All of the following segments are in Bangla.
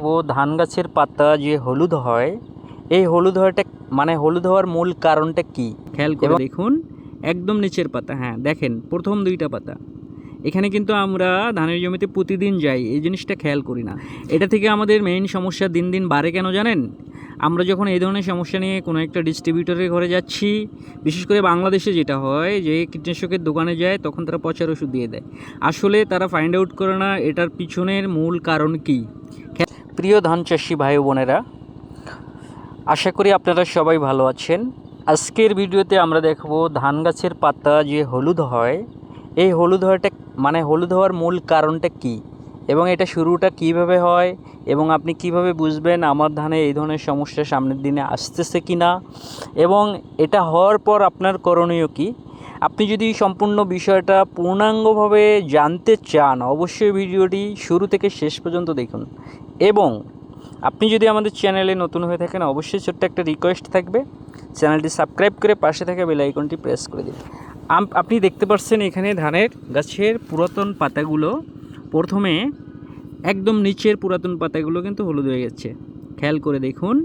ও ধান গাছের পাতা যে হলুদ হয় এই হলুদ হওয়াটা মানে হলুদ হওয়ার মূল কারণটা কি? খেয়াল করে দেখুন একদম নিচের পাতা হ্যাঁ দেখেন প্রথম দুইটা পাতা। এখানে কিন্তু আমরা ধানের জমিতে প্রতিদিন যাই এই জিনিসটা খেয়াল করি না। এটা থেকে আমাদের মেইন সমস্যা দিন দিন বাড়ে কেন জানেন? আমরা যখন এই ধরনের সমস্যা নিয়ে কোনো একটা ডিস্ট্রিবিউটরের ঘরে যাচ্ছি বিশেষ করে বাংলাদেশে যেটা হয় যে কীটনাশকের দোকানে যায় তখন তারা পচার ওষুধ দিয়ে দেয়। আসলে তারা ফাইন্ড আউট করে না এটার পিছনের মূল কারণ কী? প্রিয় ধান চাষি ভাই বোনেরা, আশা করি আপনারা সবাই ভালো আছেন। আজকের ভিডিওতে আমরা দেখব ধান গাছের পাতা যে হলুদ হয়, এই হলুদ হওয়াটা মানে হলুদ হওয়ার মূল কারণটা কি? এবং এটা শুরুটা কীভাবে হয়? এবং আপনি কীভাবে বুঝবেন আমার ধানে এই ধরনের সমস্যা সামনের দিনে আসতেছে কি না এবং এটা হওয়ার পর আপনার করণীয় কি? আপনি যদি সম্পূর্ণ বিষয়টা পূর্ণাঙ্গভাবে জানতে চান, অবশ্যই ভিডিওটি শুরু থেকে শেষ পর্যন্ত দেখুন। এবং আপনি যদি আমাদের চ্যানেলে নতুন হয়ে থাকেন, অবশ্যই ছোট্ট একটা রিকোয়েস্ট থাকবে। চ্যানেলটি সাবস্ক্রাইব করে পাশে থাকা বেল আইকনটি প্রেস করে দিন। আপনি দেখতে পাচ্ছেন এখানে ধানের গাছের পুরাতন পাতাগুলো প্রথমে একদম নিচের পুরাতন পাতাগুলো কিন্তু হলুদ হয়ে গেছে। খেয়াল করে দেখুন,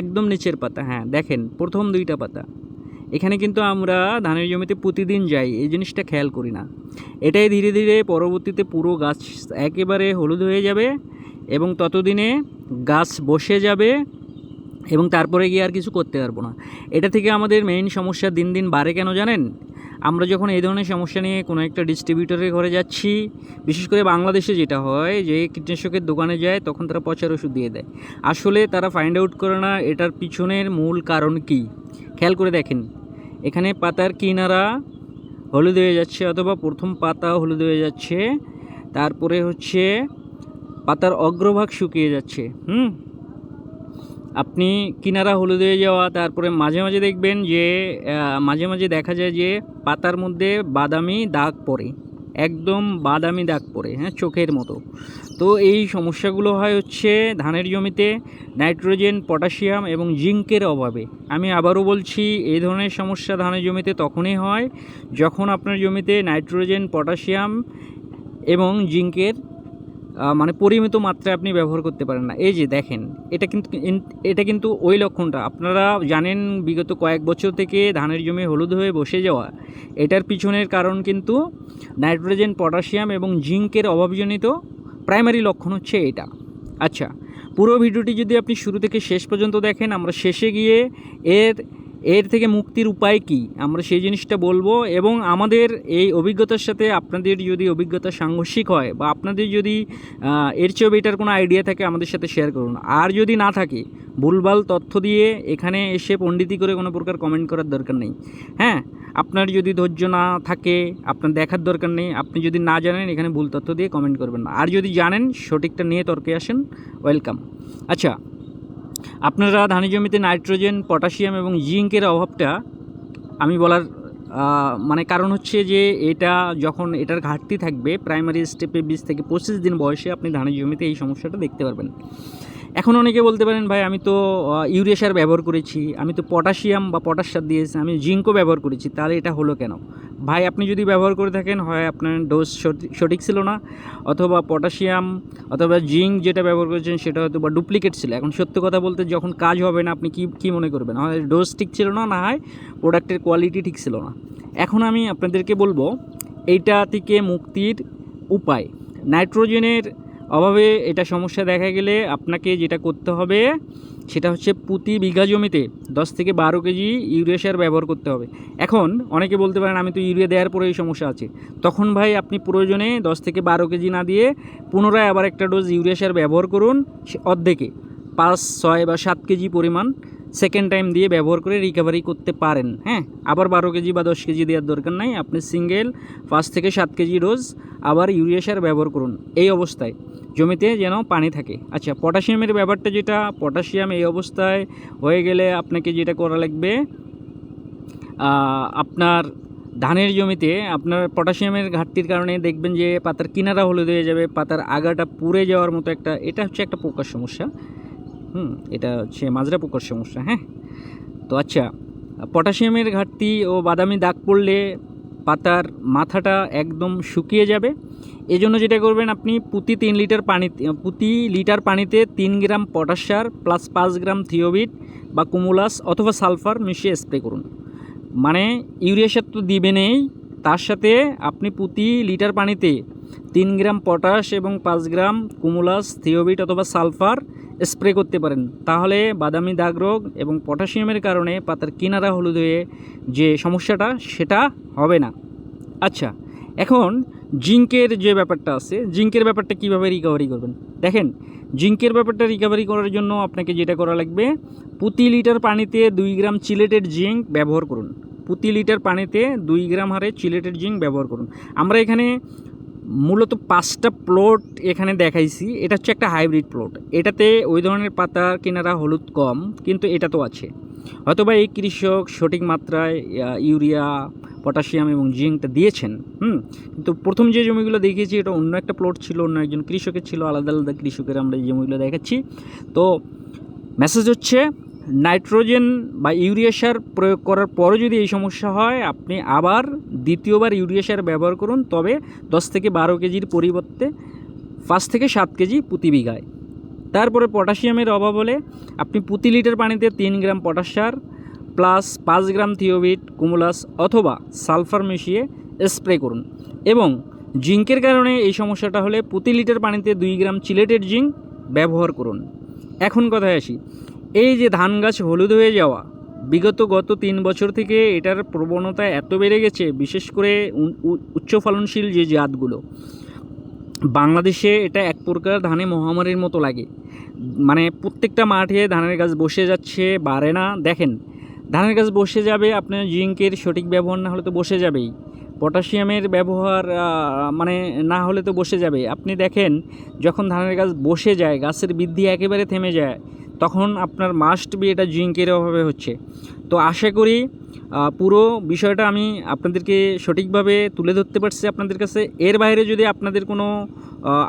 একদম নিচের পাতা হ্যাঁ দেখেন, প্রথম দুইটা পাতা। এখানে কিন্তু আমরা ধানের জমিতে প্রতিদিন যাই, এই জিনিসটা খেয়াল করি না। এটাই ধীরে ধীরে পরবর্তীতে পুরো গাছ একেবারে হলুদ হয়ে যাবে এবং ততদিনে গাছ বসে যাবে এবং তারপরে গিয়ে আর কিছু করতে পারব না। এটা থেকে আমাদের মেইন সমস্যা দিন দিন বাড়ে কেন জানেন? আমরা যখন এই ধরনের সমস্যা নিয়ে কোনো একটা ডিস্ট্রিবিউটরের ঘরে যাচ্ছি, বিশেষ করে বাংলাদেশে যেটা হয় যে কীটনাশকের দোকানে যায়, তখন তারা পচার ওষুধ দিয়ে দেয়। আসলে তারা ফাইন্ড আউট করে না এটার পিছনের মূল কারণ কি। খেয়াল করে দেখেন, এখানে পাতার কিনারা হলুদ হয়ে যাচ্ছে অথবা প্রথম পাতা হলুদ হয়ে যাচ্ছে, তারপরে হচ্ছে পাতার অগ্রভাগ শুকিয়ে যাচ্ছে। হুম? আপনি কিনারা হলুদ হয়ে যাওয়া, তারপরে মাঝে মাঝে দেখবেন যে মাঝে মাঝে দেখা যায় যে, পাতার মধ্যে বাদামি দাগ পড়ে। একদম বাদামি দাগ পড়ে হ্যাঁ চোখের মতো। তো এই সমস্যাগুলো হয় হচ্ছে ধানের জমিতে নাইট্রোজেন, পটাশিয়াম এবং জিঙ্কের অভাবে। আমি আবারও বলছি, এই ধরনের সমস্যা ধানের জমিতে তখনই হয় যখন আপনার জমিতে নাইট্রোজেন, পটাশিয়াম এবং জিঙ্কের মানে পরিমিত মাত্রায় আপনি ব্যবহার করতে পারেন না। এই যে দেখেন, এটা কিন্তু এটা কিন্তু ওই লক্ষণটা। আপনারা জানেন, বিগত কয়েক বছর থেকে ধানের জমি হলুদ হয়ে বসে যাওয়া, এটার পিছনের কারণ কিন্তু নাইট্রোজেন, পটাশিয়াম এবং জিঙ্কের অভাবজনিত প্রাইমারি লক্ষণ হচ্ছে এটা। আচ্ছা পুরো ভিডিওটি যদি আপনি শুরু থেকে শেষ পর্যন্ত দেখেন, আমরা শেষে গিয়ে এর এর থেকে মুক্তির উপায় কি? আমরা সেই জিনিসটা বলব এবং আমাদের এই অভিজ্ঞতার সাথে আপনাদের যদি অভিজ্ঞতা সাংঘর্ষিক হয় বা আপনাদের যদি এর চেয়েও বেটার কোনো আইডিয়া থাকে আমাদের সাথে শেয়ার করুন। আর যদি না থাকে, ভুলভাল তথ্য দিয়ে এখানে এসে পণ্ডিতি করে কোনো প্রকার কমেন্ট করার দরকার নেই। হ্যাঁ আপনার যদি ধৈর্য না থাকে, আপনার দেখার দরকার নেই, আপনি যদি না জানেন, এখানে ভুল তথ্য দিয়ে কমেন্ট করবেন না। আর যদি জানেন, সঠিকটা নিয়ে তর্কে আসেন ওয়েলকাম আচ্ছা আপনারা ধানের জমিতে নাইট্রোজেন, পটাশিয়াম এবং জিঙ্কের অভাবটা আমি বলার মানে কারণ হচ্ছে যে এটা যখন এটার ঘাটতি থাকবে প্রাইমারি স্টেপে বিশ থেকে পঁচিশ দিন বয়সে আপনি ধানের জমিতে এই সমস্যাটা দেখতে পারবেন। এখন অনেকে বলতে পারেন, ভাই, আমি তো ইউরিয়া সার ব্যবহার করেছি, আমি তো পটাশিয়াম বা পটাশ সার দিয়েছি আমি জিঙ্কও ব্যবহার করেছি, তাহলে এটা হলো কেন? ভাই, আপনি যদি ব্যবহার করে থাকেন, হয় আপনার ডোজ সঠিক ছিল না, অথবা পটাশিয়াম অথবা জিঙ্ক যেটা ব্যবহার করেছেন, সেটা হয়তো বা ডুপ্লিকেট ছিল। এখন সত্য কথা বলতে, যখন কাজ হবে না, আপনি কি কি মনে করবেন? হয় ডোজ ঠিক ছিল না না হয় প্রোডাক্টের কোয়ালিটি ঠিক ছিল না? এখন আমি আপনাদেরকে বলব, এইটা থেকে মুক্তির উপায়। নাইট্রোজেনের অভাবে এটা সমস্যা দেখা গেলে আপনাকে যেটা করতে হবে, সেটা হচ্ছে প্রতি বিঘা জমিতে দশ থেকে বারো কেজি ইউরিয়া সার ব্যবহার করতে হবে। এখন অনেকে বলতে পারেন, আমি তো ইউরিয়া দেওয়ার পরে এই সমস্যা আছে। তখন ভাই আপনি প্রয়োজনে দশ থেকে বারো কেজি না দিয়ে পুনরায় আবার একটা ডোজ ইউরিয়া সার ব্যবহার করুন অর্ধেকে, পাঁচ, ছয় বা সাত কেজি পরিমাণ। সেকেন্ড টাইম দিয়ে ব্যবহার করে রিকভারি করতে পারেন হ্যাঁ? আবার বারো কেজি বা দশ কেজি দেওয়ার দরকার নাই। আপনি সিঙ্গেল পাঁচ থেকে সাত কেজি ডোজ আবার ইউরিয়া সার ব্যবহার করুন। এই অবস্থায় জমিতে যেন পানি থাকে। আচ্ছা পটাশিয়ামের ব্যাপারটা যেটা, পটাশিয়াম এই অবস্থায় হয়ে গেলে আপনাকে যেটা করা লাগবে আপনার ধানের জমিতে আপনার পটাশিয়ামের ঘাটতির কারণে দেখবেন যে পাতার কিনারা হলুদ হয়ে যাবে, পাতার আগাটা পুড়ে যাওয়ার মতো একটা, এটা হচ্ছে একটা পোকার সমস্যা। হুম, এটা হচ্ছে মাজরা পোকার সমস্যা হ্যাঁ? তো আচ্ছা পটাশিয়ামের ঘাটতি ও বাদামি দাগ পড়লে পাতার মাথাটা একদম শুকিয়ে যাবে। এই জন্য যেটা করবেন আপনি, প্রতি তিন লিটার পানিতে প্রতি লিটার পানিতে তিন গ্রাম পটাশ সার প্লাস পাঁচ গ্রাম থিওবিট বা কুমুলাস অথবা সালফার মিশিয়ে স্প্রে করুন। মানে ইউরিয়া সার তো দিবেনই তার সাথে আপনি প্রতি লিটার পানিতে তিন গ্রাম পটাশ এবং পাঁচ গ্রাম কুমুলাস, থিওবিট অথবা সালফার স্প্রে করতে পারেন। তাহলে বাদামি দাগ রোগ এবং পটাশিয়ামের কারণে পাতার কিনারা হলুদ হয়ে যে সমস্যাটা, সেটা হবে না। আচ্ছা এখন জিঙ্কের যে ব্যাপারটা আছে, জিঙ্কের ব্যাপারটা কীভাবে রিকভারি করবেন? দেখেন, জিঙ্কের ব্যাপারটা রিকভারি করার জন্য আপনাকে যেটা করা লাগবে, প্রতি লিটার পানিতে দুই গ্রাম চিলেটেড জিঙ্ক ব্যবহার করুন। প্রতি লিটার পানিতে দুই গ্রাম হারে চিলেটেড জিঙ্ক ব্যবহার করুন। আমরা এখানে মূলত পাঁচটা প্লট এখানে দেখাইছি। এটা হচ্ছে একটা হাইব্রিড প্লট এটাতে ওই ধরনের পাতা কেনারা হলুদ কম, কিন্তু এটা তো আছে। হয়তোবা এই কৃষক সঠিক মাত্রায় ইউরিয়া, পটাশিয়াম এবং জিঙ্কটা দিয়েছেন, হুম? কিন্তু প্রথম যে জমিগুলো দেখিয়েছি, এটা অন্য একটা প্লট ছিল, অন্য একজন কৃষকের ছিল, আলাদা আলাদা কৃষকের আমরা এই জমিগুলো দেখাচ্ছি। তো মেসেজ হচ্ছে নাইট্রোজেন বা ইউরিয়া সার প্রয়োগ করার পরও যদি এই সমস্যা হয়, আপনি আবার দ্বিতীয়বার ইউরিয়া সার ব্যবহার করুন, তবে দশ থেকে বারো কেজির পরিবর্তে পাঁচ থেকে সাত কেজি প্রতি বিঘায়। তারপরে পটাশিয়ামের অভাব হলে আপনি প্রতি লিটার পানিতে তিন গ্রাম পটাশ সার প্লাস পাঁচ গ্রাম থিওবিট, কুমুলাস অথবা সালফার মিশিয়ে স্প্রে করুন। এবং জিঙ্কের কারণে এই সমস্যাটা হলে প্রতি লিটার পানিতে দুই গ্রাম চিলেটেড জিঙ্ক ব্যবহার করুন। এখন কথায় আসি এই যে ধান গাছ হলুদ হয়ে যাওয়া, বিগত গত তিন বছর থেকে এটার প্রবণতা এত বেড়ে গেছে, বিশেষ করে উচ্চ ফলনশীল যে জাতগুলো। বাংলাদেশে এটা এক প্রকার ধানে মহামারীর মতো লাগে। মানে প্রত্যেকটা মাঠে ধানের গাছ বসে যাচ্ছে, বাড়ে না। দেখেন, ধানের গাছ বসে যাবে, আপনার জিঙ্কের সঠিক ব্যবহার না হলে তো বসে যাবেই। পটাশিয়ামের ব্যবহার মানে না হলে তো বসে যাবে। আপনি দেখেন, যখন ধানের গাছ বসে যায়, গাছের বৃদ্ধি একেবারে থেমে যায় তখন আপনার মাস্ট বি এটা জিঙ্কের অভাবে হচ্ছে। তো আশা করি পুরো বিষয়টা আমি আপনাদেরকে সঠিকভাবে তুলে ধরতে পারছি আপনাদের কাছে। এর বাইরে যদি আপনাদের কোনো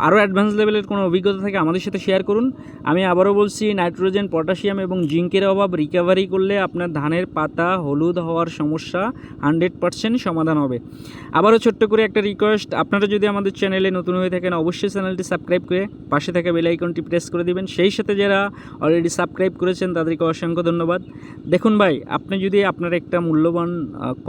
আরও অ্যাডভান্স লেভেলের কোনো অভিজ্ঞতা থাকে আমাদের সাথে শেয়ার করুন। আমি আবারও বলছি নাইট্রোজেন পটাশিয়াম এবং জিঙ্কের অভাব রিকভারি করলে আপনার ধানের পাতা হলুদ হওয়ার সমস্যা হান্ড্রেড পারসেন্ট সমাধান হবে। আবারও ছোট্ট করে একটা রিকোয়েস্ট আপনারা যদি আমাদের চ্যানেলে নতুন হয়ে থাকেন, অবশ্যই চ্যানেলটি সাবস্ক্রাইব করে পাশে থাকা বেল আইকনটি প্রেস করে দেবেন। সেই সাথে যারা অলরেডি সাবস্ক্রাইব করেছেন, তাদেরকে অসংখ্য ধন্যবাদ। দেখুন ভাই, আপনি যদি আপনার একটা মূল্যবান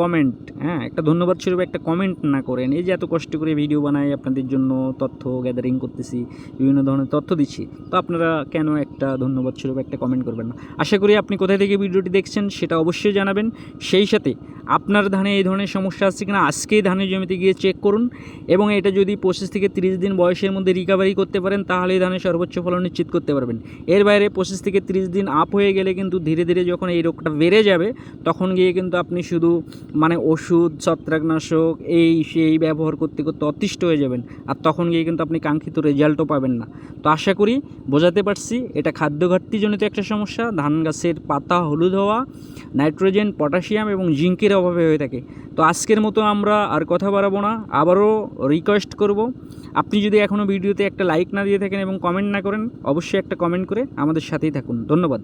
কমেন্ট হ্যাঁ একটা ধন্যবাদ স্বরূপ একটা কমেন্ট না করেন, এই যে এত কষ্ট করে ভিডিও বানাই আপনাদের জন্য তথ্য গ্যাদারিং করতেছি, বিভিন্ন ধরনের তথ্য দিচ্ছি। তো আপনারা কেন একটা ধন্যবাদ স্বরূপ একটা কমেন্ট করবেন না? আশা করি আপনি কোথায় থেকে ভিডিওটি দেখছেন সেটা অবশ্যই জানাবেন। সেই সাথে আপনার ধানে এই ধরনের সমস্যা আছে কিনা, আজকেই ধানের জমিতে গিয়ে চেক করুন এবং এটা যদি পঁচিশ থেকে তিরিশ দিন বয়সের মধ্যে রিকভারি করতে পারেন তাহলেই ধানের সর্বোচ্চ ফলন নিশ্চিত করতে পারবেন। এর বাইরে পঁচিশ থেকে তিরিশ দিন আপ হয়ে গেলে কিন্তু ধীরে ধীরে যখন এই রোগটা বেড়ে যাবে, তখন গিয়ে কিন্তু আপনি শুধু মানে ওষুধ, ছত্রাকনাশক, এই সেই ব্যবহার করতে করতে অতিষ্ঠ হয়ে যাবেন। আর তখন গিয়ে কিন্তু আপনি কাঙ্ক্ষিত রেজাল্টও পাবেন না। তো আশা করি বোঝাতে পারছি, এটা খাদ্য ঘাটতিজনিত একটা সমস্যা। ধান গাছের পাতা হলুদ হওয়া, নাইট্রোজেন, পটাশিয়াম এবং জিঙ্কের অভাবে হয়ে থাকে। তো আজকের মতো আমরা আর কথা বাড়াবো না, আবারও রিকোয়েস্ট করব। আপনি যদি এখনও ভিডিওতে একটা লাইক না দিয়ে থাকেন এবং কমেন্ট না করেন, অবশ্যই একটা কমেন্ট করে আমাদের সাথেই থাকুন। ধন্যবাদ।